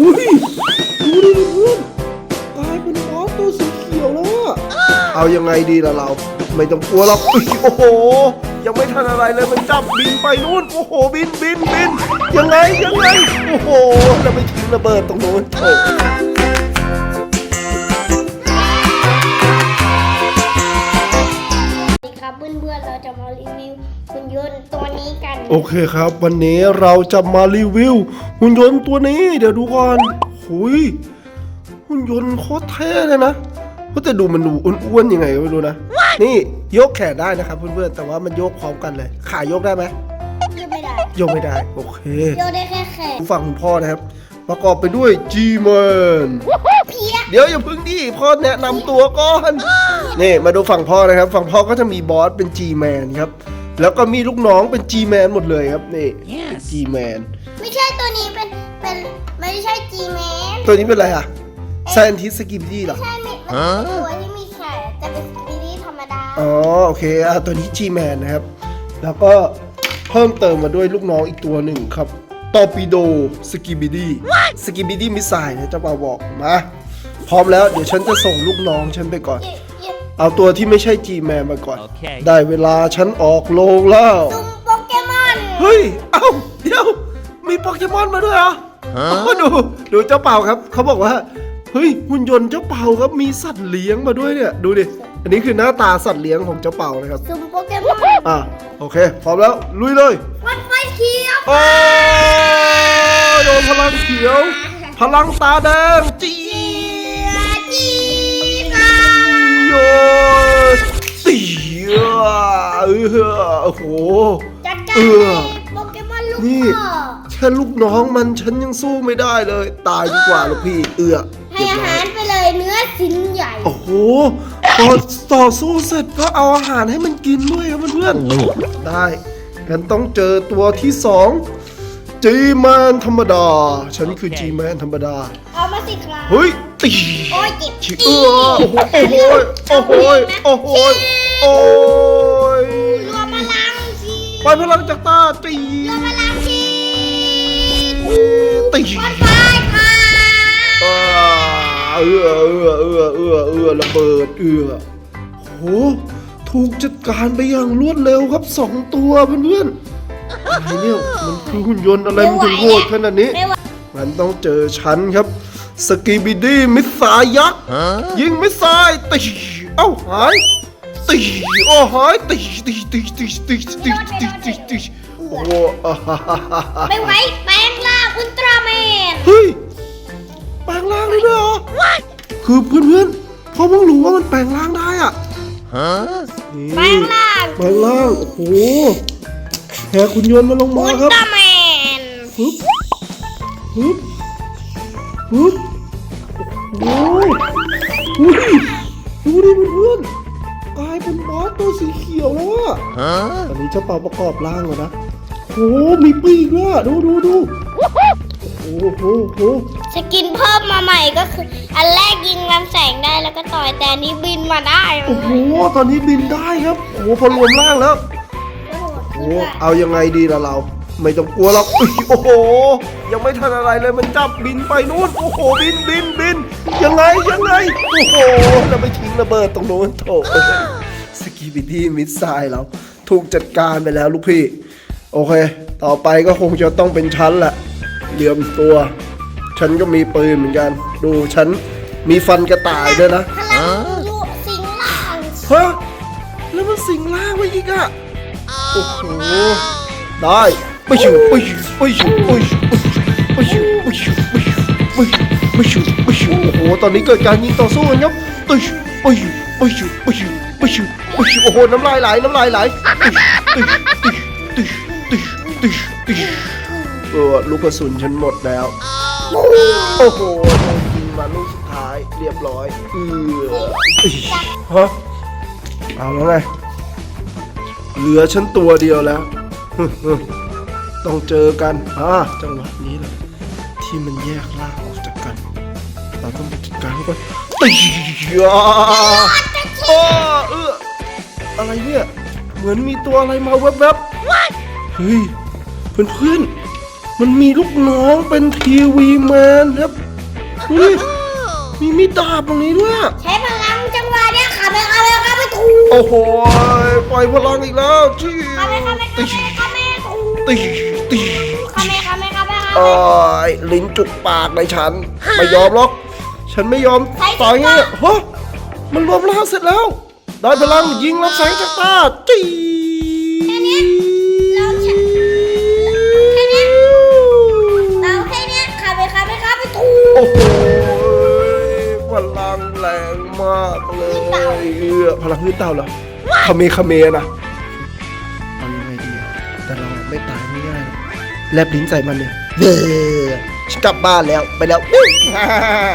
อุ้ยดูดิเพื่อนกลายเป็นบอสตัวสีเขียวแล้วอะเอายังไงดีล่ะเรา ไม่ต้องกลัวหรอกอุ๊ยโอ้โห ยังไม่ทันอะไรเลยมันจับบินไปนู่น โอ้โห บินบินบินยังไงยังไง โอ้โหแล้วไปทิ้งระเบิดตรงนู้นโอ้ อนๆเราจะมารีวิวหุ่นยนต์ตัวนี้กันโอเคครับ วันนี้เราจะมารีวิวหุ่นยนต์ตัวนี้ เดี๋ยวดูก่อนหุยหุ่นยนต์โคตรเท่เลยนะก็แต่ดูมันดูอ้วนๆยังไงก็ไม่รู้นะ นี่ยกแขนได้นะครับเพื่อนๆแต่ว่ามันยกพร้อมกันเลย ขายกได้ไหมยังไม่ได้ยกไม่ได้โอเคโยนได้แค่แขนฝั่งคุณพ่อนะครับประกอบไปด้วย G-Man เพี้ยเดี๋ยวอย่าพึ่งดิพ่อแนะนำตัวก่อน นี่มาดูฝั่งพ่อนะครับ ฝั่งพ่อก็จะมีบอสเป็น G-Man ครับ แล้วก็มีลูกน้องเป็น G-Man หมดเลยครับนี่เป็น G-Man ไม่ใช่ตัวนี้เป็นเป็นไม่ใช่จีแมนตัวนี้เป็นอะไรอะ Scientist Skibidi เหรอ ใช่ไม่มันเป็นตัวที่มีแขนแต่เป็นสปีดีธรรมดาอ๋อโอเคอะตัวนี้ G-Man นะครับ แล้วก็เพิ่มเติมมาด้วยลูกน้องอีกตัวหนึ่งครับ Torpedo Skibidi Skibidi Missile นะเจ้าบ่าวบอกมาพร้อมแล้วเดี๋ยวฉันจะส่งลูกน้องฉันไปก่อนเย เยเอาตัวที่ไม่ใช่ G-Man มาก่อนโอเคได้เวลาฉันออกโรงแล้ว ซุ่มโปเกมอนเฮ้ย เอ้า เดี๋ยว มีโปเกมอนมาด้วยเหรออ๋อดู ดูเจ้าเป่าครับ เขาบอกว่า เฮ้ย หุ่นยนต์เจ้าเป่าครับ มีสัตว์เลี้ยงมาด้วยเนี่ย ดูดิ อันนี้คือหน้าตาสัตว์เลี้ยงของเจ้าเป่านะครับ ซุ่มโปเกมอนอะ โอเค พร้อมแล้ว ลุยเลย วัดไฟเขียวโอ้โดนพลังเขียว พลังตาแดง จีจี เสียเออโอ้โห จัดการเออโปเกมอนลูกนี่พ่อแค่ลูกน้องมันฉันยังสู้ไม่ได้เลย ตายดีกว่าลูกพี่เอือให้เรียบอาร้อหายรไปเลยเนื้อชิ้นใหญ่โอ้โหพอต่อสู้เสร็จก็เอาอาหารให้มันกินด้วยครับเพื่อนๆ ได้กันต้องเจอตัวที่สองจีแมนธรรมดา ฉันคือจีแมนธรรมดา เอามาสิครับเฮ้ยตีโอ้ยเจ็บชิเออโอ้โหโอ้โหโอ้โหโอ้โหโอ้ยรวมพลังชีปล่อยพลังจากตาตีรวมพลังชีตีวัดไฟค่ะอ่าเออเออเออเออเออระเบิดเออโหถูกจัดการไปอย่างรวดเร็วครับสองตัวเพื่อนๆอะไรเนี่ยมันคือหุ่นยนต์อะไรมันถึงโหดขนาดนี้มันต้องเจอฉันครับ สกีบิดี้มิสไซล์ยักษ์ยิงมิสไซล์ตีเอ้าหายตีโอ้หายตีตีตีตีตีตีตีตีตีโอ้โหอ่าฮ่าฮ่าฮ่าฮ่าไม่ไหวแปลงร่างอุลตร้าแมนเฮ้ยแปลงร่างได้ด้วยเหรอคือเพื่อนๆเขาเพิ่งรู้ว่ามันแปลงร่างได้อะนี่แปลงร่างแปลงร่างโอ้โหแหกคุณยนต์มาลงอุมาลครับตร้าแมนฮึบฮึบ ฮึบโอ้โหอุ้ยดูดิเพื่อนกลายเป็นบอสตัวสีเขียวแล้วอะตอนนี้เจ้าเป่าประกอบร่างแล้วนะโอ้โหมีปีกด้วยอะดูดูดูโอ้โหโอ้โหสกินเพิ่มมาใหม่ก็คือ อันแรกยิงลำแสงได้แล้วก็ต่อยแต่นนี้บินมาได้โอ้โหตอนนี้บินได้ครับโอ้โหพอรวมร่างแล้วโอ้เอายังไงดีล่ะเรา ไม่ต้องกลัวหรอกอุ๊ยโอ้โห ยังไม่ทันอะไรเลยมันจับบินไปนู่น โอ้โห บินบินบิน ยังไงยังไง โอ้โหแล้วไปทิ้งระเบิดตรงนู้นโถสกีบิดี้มิสไซล์เราถูกจัดการไปแล้วลูกพี่ โอเค ต่อไปก็คงจะต้องเป็นฉันแหละเหลี่ยมตัว ฉันก็มีปืนเหมือนกัน ดูฉันมีฟันกระต่ายด้วยนะพลังลูกสิงล่างฮะแล้วมันสิงล่างไว้อีกอะโอ้โหได้ โอ้โห ตอนนี้เกิดการยิงต่อสู้กันครับไปชิวไปชิวไปชิวไปชิวไปชิวไปชิวโอ้โห น้ำลายไหล น้ำลายไหลติชติชติชติชติชติชเออลูกกระสุนฉันหมดแล้ว โอ้โหโดนยิงมาลูกสุดท้าย เรียบร้อย เออฮะเอาแล้วไงเหลือฉันตัวเดียวแล้ว ต้องเจอกันอ่าจังหวะนี้แหละที่มันแยกล่างออกจากกัน เราต้องไปจัดการเขาก่อนตีอ่าอ้อเอออะไรเนี่ย เหมือนมีตัวอะไรมาแวบๆเฮ้ยเพื่อนๆมันมีลูกน้องเป็นทีวีแมนครับดูดิมีมีดดาบตรงนี้ด้วยอะใช้พลังจังหวะเนี้ยขับไปขับไปขับไปถูโอ้โหปล่อยพลังอีกแล้วจี้ขับไปขับไปขับตีไป ขับไปถูตีตีขับไปขับไปขับไปขับโอ้ไปยลิ้นจุกปากในฉัน ไม่ยอมหรอก ฉันไม่ยอมใครจะตายไงฮะมันรวมร่างเสร็จแล้ว ได้พลังยิงรับแสงจากตาจีแค่เนี้ยเราชะแค่เนี้ยเราแค่เนี้ยขับไปขับไปขับไปถูโอ้โหพลังแรงมากเลยเออพลังพื้นเต่าเหรอคาเมคาเมนะ แลบลิ้นใส่มันเลยเด้อฉันกลับบ้านแล้วไปแล้วฮ่าฮ่าฮ่า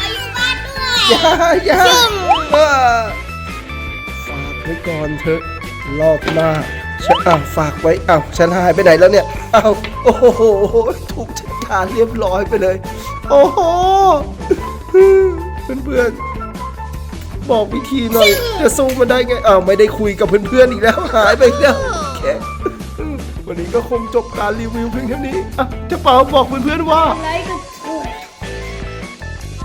อายุบ้านด้วยอย่าอย่าซึ่งเออฝากไว้ก่อนเถอะรอบหน้าฉันอ้าวฝากไว้อ้าวฉันหายไปไหนแล้วเนี่ยอ้าวโอ้โหถูกจัดการเรียบร้อยไปเลย โอ้โหเพื่อนๆ บอกวิธีหน่อย จะสู้มันได้ไงอ้าวไม่ได้คุยกับเพื่อนๆอีกแล้วหายไปอีกแล้วโอเค วันนี้ก็คงจบการรีวิวเพียงเท่านี้อะเจะเปาบอกเพื่อนๆว่าไรก็ถูก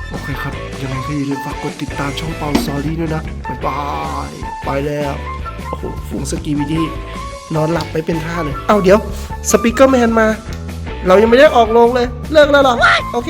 โอเคครับ ยังไงก็อย่าลืมฝากกดติดตามช่องเปาซอรี่ด้วยนะ บ๊ายบาย ไปแล้ว โอ้โหฝูงสกีวิดี นอนหลับไปเป็นท่าเลย เอาเดี๋ยว สปีกเกอร์แมนมา เรายังไม่ได้ออกโรงเลย เลิกแล้วเหรอ โอเค